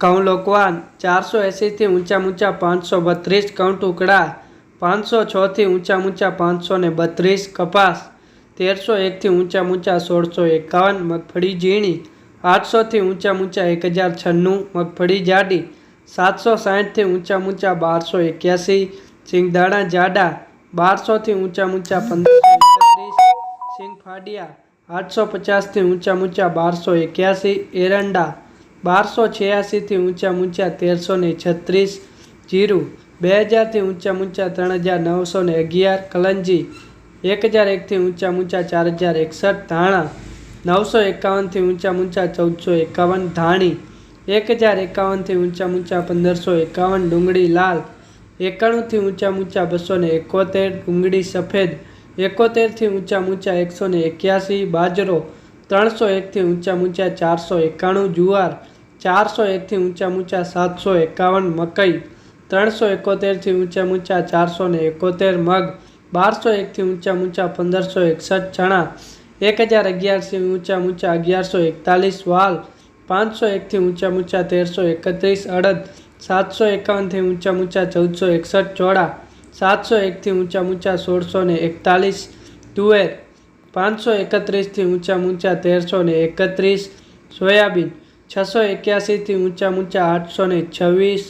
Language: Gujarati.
ઘઉં લોકવાન ચારસો એંસીથી ઊંચા ઊંચા પાંચસો બત્રીસ ઘઉં ટુકડા પાંચસો છથી ઊંચા ઊંચા પાંચસો ને બત્રીસ, કપાસ, તેરસો એકથી ઊંચા ઊંચા સોળસો એકાવન, મગફળી ઝીણી, આઠસોથી ઊંચા ઊંચા એક હજાર છન્નું, મગફળી જાડી, સાતસો સાઠથી ઊંચા ઊંચા બારસો એક્યાસી, સિંગદાણા જાડા, બારસોથી ઊંચા ઊંચા પંદરસો સિંગ ફાડિયા આઠસો પચાસથી ઊંચા ઊંચા બારસો એક્યાસી, એરંડા બારસો છ્યાસીથી ઊંચા ઊંચા તેરસો ને છત્રીસ, જીરું બે હજારથી ઊંચા ઊંચા ત્રણ હજાર નવસો ને અગિયાર, કલંજી એક હજાર એકથી ઊંચા ઊંચા ચાર હજાર એકસઠ, ધાણા નવસો એકાવનથી ઊંચા ઊંચા ચૌદસો એકાવન, ધાણી એક હજાર એકાવનથી ઊંચા ઊંચા પંદરસો એકાવન, ડુંગળી લાલ એકાણુંથી ઊંચા ઊંચા બસો ને એકોતેર, ડુંગળી સફેદ એકોતેરથી ઊંચા ઊંચા એકસો ને એક્યાસી, બાજરો ત્રણસો એકથી ઊંચા ઊંચા ચારસો એકાણું, જુવાર ચારસો એકથી ઊંચા ઊંચા સાતસો એકાવન મકઈ, ત્રણસો એકોતેરથી ઊંચા ઊંચા ચારસો ને એકોતેર મગ, બારસો એકથી ઊંચા ઊંચા પંદરસો એકસઠ ચણા, એક હજાર અગિયારથી ઊંચા ઊંચા અગિયારસો એકતાલીસ વાલ, પાંચસો એકથી ઊંચા ઊંચા તેરસો એકત્રીસ અડદ, સાતસો એકાવનથી ઊંચા ઊંચા ચૌદસો એકસઠ ચોળા, સાતસો એકથી ઊંચા ઊંચા સોળસો ને એકતાલીસ તુવેર, પાંચસો એકત્રીસથી ઊંચા ઊંચા તેરસો ને એકત્રીસ સોયાબીન છસો એક્યાસીથી ઊંચા ઊંચા આઠસો ને છવ્વીસ